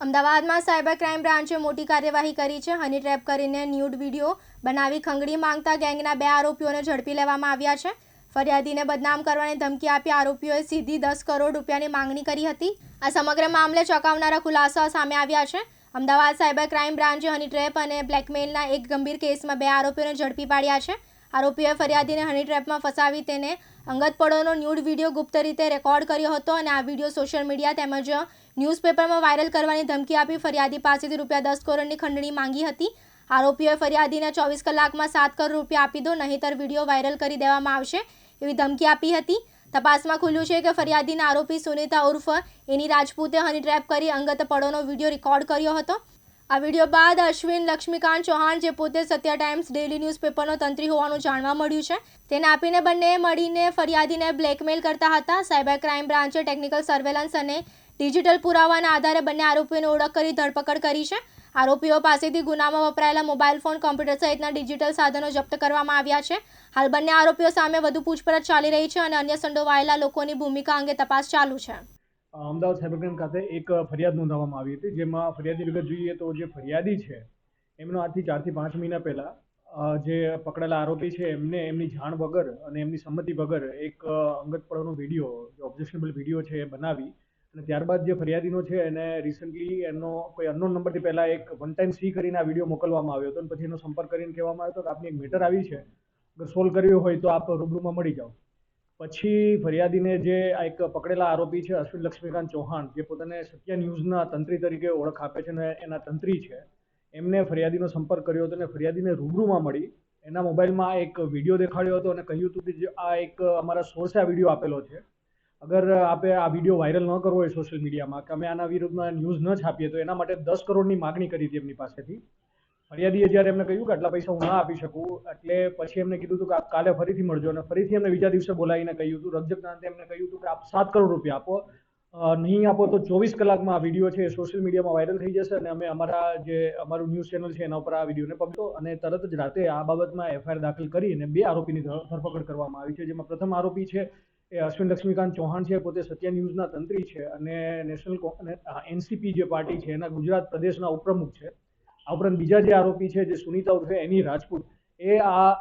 અમદાવાદમાં cyber crime બ્રાન્ચે મોટી કાર્યવાહી કરી છે. હની ટ્રેપ કરીને ન્યૂડ વીડિયો બનાવી ખંગડી માંગતા ગેંગના બે આરોપીઓને ઝડપી લેવામાં આવ્યા છે. ફરિયાદીને બદનામ કરવાની ધમકી આપી આરોપીઓએ સીધી દસ કરોડ રૂપિયાની માંગણી કરી હતી. આ સમગ્ર મામલે ચોંકાવનારા ખુલાસા સામે આવ્યા છે. અમદાવાદ સાયબર ક્રાઇમ બ્રાન્ચે હની ટ્રેપ અને બ્લેકમેલના એક ગંભીર કેસમાં બે આરોપીઓને ઝડપી પાડ્યા છે. આરોપીઓએ ફરિયાદીને હની ટ્રેપમાં ફસાવી તેને અંગત પડોનો ન્યૂડ વીડિયો ગુપ્ત રીતે રેકોર્ડ કર્યો હતો અને આ વીડિયો સોશિયલ મીડિયા તેમજ ન્યૂઝપેપરમાં વાયરલ કરવાની ધમકી આપી ફરિયાદી પાસેથી રૂપિયા દસ કરોડની ખંડણી માંગી હતી. આરોપીઓએ ફરિયાદીને ચોવીસ કલાકમાં સાત કરોડ રૂપિયા આપી દો, નહીંતર વીડિયો વાયરલ કરી દેવામાં આવશે એવી ધમકી આપી હતી. તપાસમાં ખુલ્યું છે કે ફરિયાદીના આરોપી સુનીતા ઉર્ફ એની રાજપૂતે હની ટ્રેપ કરી અંગત પડોનો વીડિયો રેકોર્ડ કર્યો હતો. આ વીડિયો બાદ અશ્વિન લક્ષ્મીકાંત ચૌહાણ, જે પોતે સત્ય ટાઈમ્સ ડેલી ન્યૂઝપેપરનો તંત્રી હોવાનું જાણવા મળ્યું છે, તેને આપીને બંને મળીને ફરિયાદીને બ્લેકમેલ કરતા હતા. સાયબર ક્રાઇમ બ્રાન્ચે ટેકનિકલ સર્વેલન્સ અને ડિજિટલ પુરાવાના આધારે બંને આરોપીઓની ઓળખ કરી ધરપકડ કરી છે. આરોપીઓ પાસેથી ગુનામાં વપરાયેલા મોબાઈલ ફોન, કોમ્પ્યુટર સહિતના ડિજિટલ સાધનો જપ્ત કરવામાં આવ્યા છે. હાલ બંને આરોપીઓ સામે વધુ પૂછપરછ ચાલી રહી છે અને અન્ય સંડોવાયેલા લોકોની ભૂમિકા અંગે તપાસ ચાલુ છે. અમદાવાદ સાયબર ક્રાઇમ ખાતે એક ફરિયાદ નોંધાવવામાં આવી હતી, જેમાં ફરિયાદી વિગત જોઈએ તો જે ફરિયાદી છે, એમનો આજથી ચારથી પાંચ મહિના પહેલાં જે પકડાયેલા આરોપી છે, એમને એમની જાણ વગર અને એમની સંમતિ વગર એક અંગત પડોનો વીડિયો જે ઓબ્જેક્શનેબલ વીડિયો છે એ બનાવી અને ત્યારબાદ જે ફરિયાદીનો છે એને રિસન્ટલી એમનો કોઈ અનનોન નંબરથી પહેલાં એક વન ટાઈમ સી કરીને આ વીડિયો મોકલવામાં આવ્યો હતો અને પછી એનો સંપર્ક કરીને કહેવામાં આવ્યો હતો કે આપની એક મેટર આવી છે, અગર સોલ્વ કરવી હોય તો આપ રૂબરૂમાં મળી જાઓ. પછી ફરિયાદીને જે આ એક પકડેલા આરોપી છે, અશ્વિન લક્ષ્મીકાંત ચૌહાણ, જે પોતાને સત્ય ન્યૂઝના તંત્રી તરીકે ઓળખ આપે છે અને એના તંત્રી છે, એમને ફરિયાદીનો સંપર્ક કર્યો હતો અને ફરિયાદીને રૂબરૂમાં મળી એના મોબાઈલમાં એક વીડિયો દેખાડ્યો હતો અને કહ્યું હતું કે જે આ એક અમારા સોર્સે આ વીડિયો આપેલો છે. અગર આપે આ વીડિયો વાયરલ ન કરવો હોય સોશિયલ મીડિયામાં કે અમે આના વિરુદ્ધમાં ન્યૂઝ ન છાપીએ તો એના માટે દસ કરોડની માગણી કરી હતી એમની પાસેથી. ફરિયાદીએ જ્યારે એમને કહ્યું કે આટલા પૈસા હું ના આપી શકું, એટલે પછી એમને કીધું હતું કે આપ કાલે ફરીથી મળજો અને ફરીથી એમને બીજા દિવસે બોલાવીને કહ્યું હતું. રજકના અંતે એમને કહ્યું હતું કે આપ સાત કરોડ રૂપિયા આપો. નહીં આપો તો ચોવીસ કલાકમાં આ વીડિયો છે એ સોશિયલ મીડિયામાં વાયરલ થઈ જશે અને અમે અમારા જે અમારું ન્યૂઝ ચેનલ છે એના ઉપર આ વિડીયોને પકડો અને તરત જ રાતે આ બાબતમાં એફઆઈઆર દાખલ કરી અને બે આરોપીની ધરપકડ કરવામાં આવી છે. જેમાં પ્રથમ આરોપી છે એ અશ્વિન લક્ષ્મીકાંત ચૌહાણ છે, પોતે સત્ય ન્યૂઝના તંત્રી છે અને નેશનલ એનસીપી જે પાર્ટી છે એના ગુજરાત પ્રદેશના ઉપપ્રમુખ છે. આ ઉપરાંત બીજા જે આરોપી છે, જે સુનીતા ઉર્ફે, એની રાજપૂત, એ આ,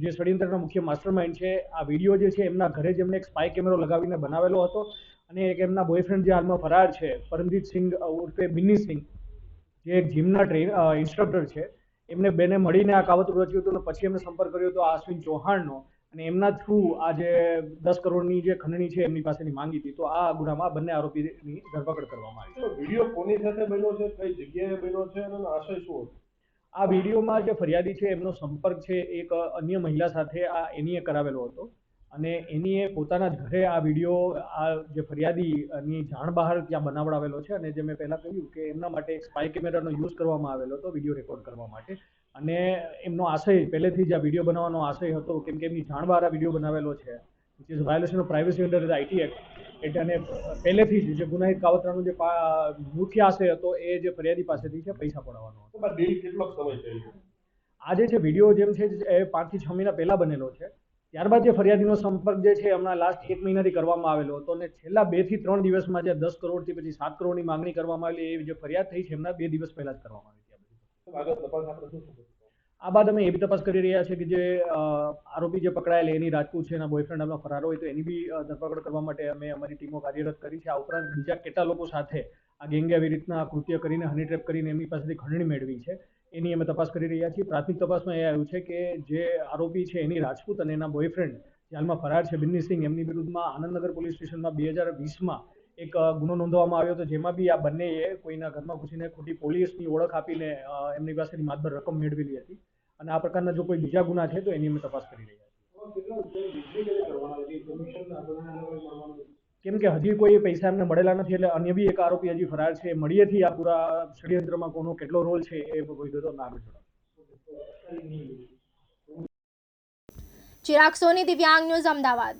જે ષડયંત્રના મુખ્ય માસ્ટરમાઇન્ડ છે, આ વીડિયો જે છે, એમના ઘરે જ એમને એક સ્પાય કેમેરો લગાવીને બનાવેલો હતો અને એક એમના બોયફ્રેન્ડ જે હાલમાં ફરાર છે, પરમજીત સિંઘ ઉર્ફે બિન્ની સિંઘ, જે એક જીમના ટ્રેન ઇન્સ્ટ્રક્ટર છે, એમને બેને મળીને આ કાવતરું રચ્યું હતું અને પછી એમને સંપર્ક કર્યો હતો આશ્વિન ચૌહાણનો. અને એમના થ્રુ આ જે દસ કરોડની જે ખંડણી છે એમની પાસેની માંગી હતી તો આ ગુનામાં બંને આરોપીની ધરપકડ કરવામાં આવી. તો વીડિયો કોની સાથે બન્યો છે કઈ જગ્યાએ બન્યો છે અને આશય શું હતો? આ વિડીયોમાં જે ફરિયાદી છે એમનો સંપર્ક છે એક અન્ય મહિલા સાથે આ એનીએ કરાવેલો હતો. અને એની એ પોતાના જ ઘરે આ વીડિયો આ જે ફરિયાદીની જાણ બહાર ત્યાં બનાવડાવેલો છે અને જે મેં પહેલાં કહ્યું કે એમના માટે એક સ્પાય કેમેરાનો યુઝ કરવામાં આવેલો હતો વીડિયો રેકોર્ડ કરવા માટે. અને એમનો આશય પહેલેથી જ આ વીડિયો બનાવવાનો આશય હતો કેમ કે એમની જાણ બહાર આ વીડિયો બનાવેલો છે which is violation of privacy under the IT act એટલે અને પહેલેથી જ જે ગુનાહિત કાવતરાનો જે મુખ્ય આશય હતો એ જે ફરિયાદી પાસેથી છે પૈસા પડાવવાનો હતો. કેટલો સમય થઈ આ જે છે વીડિયો જેમ છે એ પાંચથી છ મહિના પહેલાં બનેલો છે. ત્યારબાદ જે ફરિયાદીનો સંપર્ક જે છે હમણાં લાસ્ટ એક મહિનાથી કરવામાં આવેલો હતો અને છેલ્લા બેથી ત્રણ દિવસમાં જે દસ કરોડથી પછી સાત કરોડની માંગણી કરવામાં આવેલી એ જે ફરિયાદ થઈ છે એમના બે દિવસ પહેલા જ કરવામાં આવી હતી આ બાદ અમે એવી તપાસ કરી રહ્યા છીએ કે જે આરોપી જે પકડાયેલ એની રાજપૂત છે એના બોયફ્રેન્ડ હમણાં ફરાર હોય તો એની બી ધરપકડ કરવા માટે અમે અમારી ટીમો કાર્યરત કરી છે. આ ઉપરાંત બીજા કેટલા લોકો સાથે આ ગેંગે આવી રીતના કૃત્ય કરીને હની ટ્રેપ કરીને એમની પાસેથી ખંડણી મેળવી છે. એની અમે તપાસ કરી રહ્યા છીએ. પ્રાથમિક તપાસમાં એ આવ્યું છે કે જે આરોપી છે એની રાજપૂત અને એના બોયફ્રેન્ડ જે હાલમાં ફરાર છે બિન્ની સિંહ, એમની વિરુદ્ધમાં આનંદનગર પોલીસ સ્ટેશનમાં બે હજાર વીસમાં એક ગુનો નોંધવામાં આવ્યો હતો. જેમાં બી આ બંનેએ કોઈના ઘરમાં ઘૂસીને ખોટી પોલીસની ઓળખ આપીને એમની પાસેથી માતબર રકમ મેળવેલી હતી. અને આ પ્રકારના જો કોઈ બીજા ગુના છે તો એની અમે તપાસ કરી રહ્યા છીએ. કેમ કે હજી કોઈ પૈસા એમને મળેલા નથી એટલે અન્ય બી એક આરોપી હજી ફરાર છે. મળીએથી આ પૂરા ષડયંત્રમાં કોનો કેટલો રોલ છે એ વિગતો આગળ જોડાશે ચિરાગ સોની, દિવ્યાંગ ન્યૂઝ, અમદાવાદ.